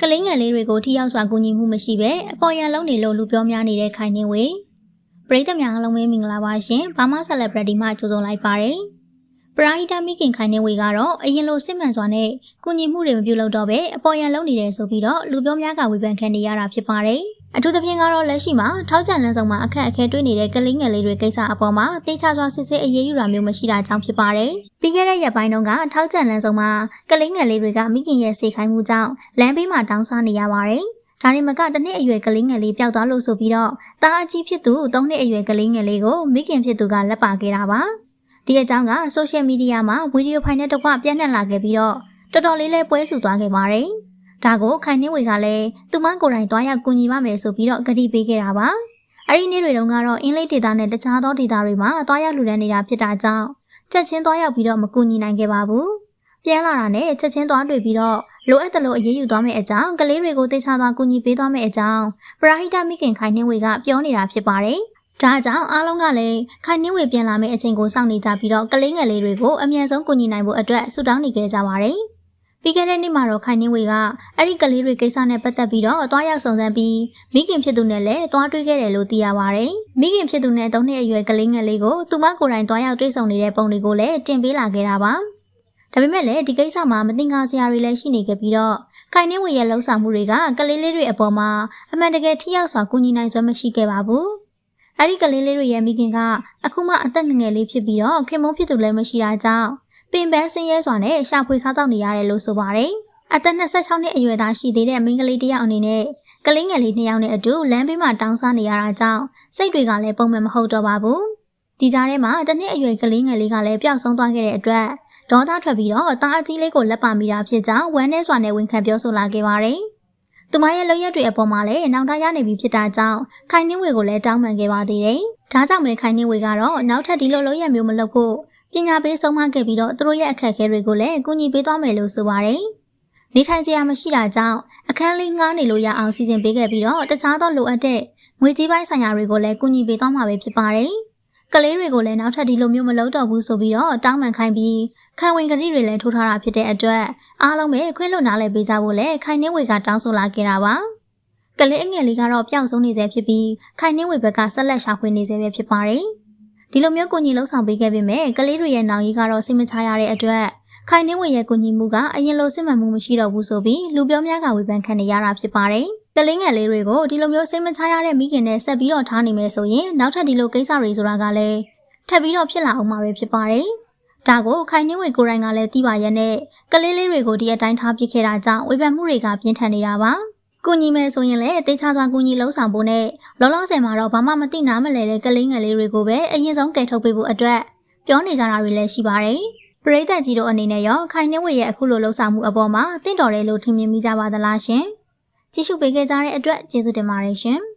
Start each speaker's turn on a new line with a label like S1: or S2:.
S1: ကလေးငယ်လေးတွေကိုထိရောက်စွာကူညီမှုမရှိဘဲအပေါ်ရန်လုံးနေလို့လူပြောများနေတဲ့ခိုင်နေဝေပရိသတ်များအားလုံးပဲမင်္ဂလာပါရှင်ဘာမဆက်လက်ပရတီမှကြိုဆိုလိုက်ပါတယ်ပရာဟိတမိခင်ခိုင်နေဝေကတော့အရင်လိုစစ်မှန်စွာနဲ့ကူညီမှုတွေမပြုလုပ်တော့ဘဲအပေါ်ရန်လုံးနေတယ်ဆိုပြီးတော့လူပြောများကဝေဖန်ခံနေရတာဖြစ်ပါတယ် အထူးသဖြင့်ကတော့လက်ရှိမှာထောက်ချန်လန်းဆောင်မှာအခက်အခဲတွေ့နေတဲ့ကလေးငယ်လေးတွေကိစ္စအပေါ်မှာတေချာစွာစစ်ဆေးအရေးယူတာမျိုးမရှိတာကြောင့်ဖြစ်ပါတယ်။ပြီးခဲ့တဲ့ရက်ပိုင်းတုန်းကထောက်ချန်လန်းဆောင်မှာကလေးငယ်လေးတွေကမိခင်ရဲ့စေခိုင်းမှုကြောင့်လမ်းဘေးမှာတောင်းစားနေရပါတယ်။ဒါရင်မကတစ်နှစ်အရွယ်ကလေးငယ်လေးပျောက်သွားလို့ဆိုပြီးတော့တာအကြီးဖြစ်သူ၃နှစ်အရွယ်ကလေးငယ်လေးကိုမိခင်ဖြစ်သူကလက်ပါခဲ့တာပါ။ဒီအကြောင်းကဆိုရှယ်မီဒီယာမှာဗီဒီယိုဖိုင်နဲ့တကွပြန့်နှံ့လာခဲ့ပြီးတော့တော်တော်လေးလဲပွဲဆူသွားခဲ့ပါတယ်။ ဒါကိုခိုင်နှင်းဝေကလည်းသူမကိုယ်တိုင်သွားရောက်ကူညီပါမယ်ဆိုပြီးတော့ကတိပေးခဲ့တာပါအဲ့ဒီနေ့တွေတုန်းကတော့အင်္ဂလိပ်ဒေသနဲ့တခြားသောဒေသတွေမှာသွားရောက်လူဒန်းနေတာဖြစ်တာကြောင့်ချက်ချင်းသွားရောက်ပြီးတော့မကူညီနိုင်ခဲ့ပါဘူးပြန်လာတာနဲ့ချက်ချင်းသွားတွေ့ပြီးတော့လိုအပ်တယ်လို့အရေးယူသွားမယ့်အကြောင်းကလေးတွေကိုသိချသွားကူညီပေးသွားမယ့်အကြောင်းပရာဟိတမိခင်ခိုင်နှင်းဝေကပြောနေတာဖြစ်ပါတယ်ဒါကြောင့်အားလုံးကလည်းခိုင်နှင်းဝေပြန်လာမယ့်အချိန်ကိုစောင့်နေကြပြီးတော့ကလေးငယ်လေးတွေကိုအမြန်ဆုံးကူညီနိုင်ဖို့အတွက်ဆုတောင်းနေကြကြပါတယ်။ ပြီးခဲ့တဲ့နေ့မှာတော့ခိုင်နှင်းဝေကအဲ့ဒီကလေးတွေကိစ္စနဲ့ပတ်သက်ပြီးတော့သွားရောက်စုံစမ်းပြီးမိခင်ဖြစ်သူနဲ့လည်းသွားတွေ့ခဲ့တယ်လို့သိရပါတယ်။မိခင်ဖြစ်သူနဲ့သုံးနှစ်အရွယ်ကလေးငယ်လေးကိုသူမကိုယ်တိုင်သွားရောက်တွေ့ဆုံနေတဲ့ပုံတွေကိုလည်းတင်ပေးလာခဲ့တာပါ။ဒါပေမဲ့လည်းဒီကိစ္စမှာမတင်ကားစရာတွေလည်းရှိနေခဲ့ပြီးတော့ခိုင်နှင်းဝေရဲ့လှုပ်ဆောင်မှုတွေကကလေးလေးတွေအပေါ်မှာအမှန်တကယ်ထိရောက်စွာကူညီနိုင်စွမ်းမရှိခဲ့ပါဘူး။အဲ့ဒီကလေးလေးတွေရဲ့မိခင်ကအခုမှအသက်ငငယ်လေးဖြစ်ပြီးတော့ခင်မုန်းဖြစ်သူလည်းမရှိတာကြောင့် ပင်ပန်းဆင်းရဲစွာနဲ့ရှာဖွေစားတောက်နေရတယ်လို့ဆိုပါတယ်။အသက်26နှစ်အရွယ်သားရှိသေးတဲ့မိန်းကလေးတစ်ယောက်အနေနဲ့ကလေးငယ်လေးနှစ်ယောက်နဲ့အတူလမ်းဘေးမှာတောင်းစားနေရတာကြောင့်စိတ်တွေကလည်းပုံမှန်မဟုတ်တော့ပါဘူး။ဒီကြားထဲမှာတစ်နှစ်အရွယ်ကလေးငယ်လေးကလည်းပျောက်ဆုံးသွားခဲ့တဲ့အတွက်ဒေါသထွက်ပြီးတော့တာအကြီးလေးကိုလက်ပါမိတာဖြစ်ကြောင်းဝမ်းနဲ့စွာနဲ့ဝန်ခံပြောဆိုလာခဲ့ပါတယ်။သူမရဲ့လုပ်ရက်တွေအပေါ်မှာလည်းနောက်ထပ်ရနေပြီဖြစ်တာကြောင့်ခိုင်နှင်းဝေကိုလည်းတောင်းပန်ခဲ့ပါသေးတယ်။ဒါကြောင့်ပဲခိုင်နှင်းဝေကတော့နောက်ထပ်ဒီလိုလုပ်ရက်မျိုးမလုပ်ဖို့ ပညာပေးဆုံးမခဲ့ပြီးတော့သူတို့ရဲ့အခက်အခဲတွေကိုလည်းအကူအညီပေးသွားမယ်လို့ဆိုပါတယ်။နေထိုင်စရာမရှိတာကြောင့်အခန်းလေးငှားနေလို့ရအောင်စီစဉ်ပေးခဲ့ပြီးတော့တခြားသောလိုအပ်တဲ့ငွေကြေးပိုင်းဆိုင်ရာတွေကိုလည်းကူညီပေးသွားမှာပဲဖြစ်ပါတယ်။ကလေးတွေကိုလည်းနောက်ထပ်ဒီလိုမျိုးမလုပ်တော့ဘူးဆိုပြီးတော့တောင်းပန်ခိုင်းပြီးခံဝင်ကတိတွေလည်းထိုးထားတာဖြစ်တဲ့အတွက်အားလုံးပဲခွင့်လွှတ်နားလည်ပေးကြဖို့လည်းခိုင်နှင်းဝေကတောင်းဆိုလာခဲ့တာပါ။ကလေးအငယ်လေးကတော့ပျောက်ဆုံးနေစေဖြစ်ပြီးခိုင်နှင်းဝေဘက်ကဆက်လက်ရှာဖွေနေစေပဲဖြစ်ပါတယ်။ ဒီလိုမျိုးကိုညီလှုပ်ဆောင်ပေးခဲ့ပေမဲ့ကလေးတွေရဲ့နောင်ကြီးကတော့စိတ်မချရတဲ့အတွက်ခိုင်နှင်းဝေရဲ့ကိုညီမှုကအရင်လိုစစ်မှန်မှုမရှိတော့ဘူးဆိုပြီးလူပြောများကဝေဖန်ခံနေရတာဖြစ်ပါတယ်။ကလေးငယ်လေးတွေကိုဒီလိုမျိုးစိတ်မချရတဲ့မိခင်နဲ့ဆက်ပြီးတော့ထားနေမယ်ဆိုရင်နောက်ထပ်ဒီလိုကိစ္စတွေဆိုတာကလည်းထပ်ပြီးတော့ဖြစ်လာအောင်မှာပဲဖြစ်ပါတယ်။ဒါကိုခိုင်နှင်းဝေကိုယ်တိုင်ကလည်းသိပါရဲ့နဲ့ကလေးလေးတွေကိုဒီအတိုင်းထားပစ်ခဲ့တာကြောင့်ဝေဖန်မှုတွေကပြင်းထန်နေတာပါ။ ကူညီမယ်ဆိုရင်လည်းတေချာစွာကူညီလှုံ့ဆော်ဖို့နဲ့လောလောဆယ်မှာတော့ဘာမှမသိနားမလဲတဲ့ကလေးငယ်လေးတွေကိုပဲအရင်ဆုံးကယ်ထုတ်ပေးဖို့အတွက်ပြောနေကြတာတွေလည်းရှိပါတယ်။ပရိသတ်ကြီးတို့အနေနဲ့ရောခိုင်နှင်းဝေရဲ့အခုလိုလှုံ့ဆော်မှုအပေါ်မှာတင့်တော်တယ်လို့ထင်မြင်မိကြပါသလားရှင်။ကြည့်ရှုပေးခဲ့ကြတဲ့အတွက်ကျေးဇူးတင်ပါတယ်ရှင်။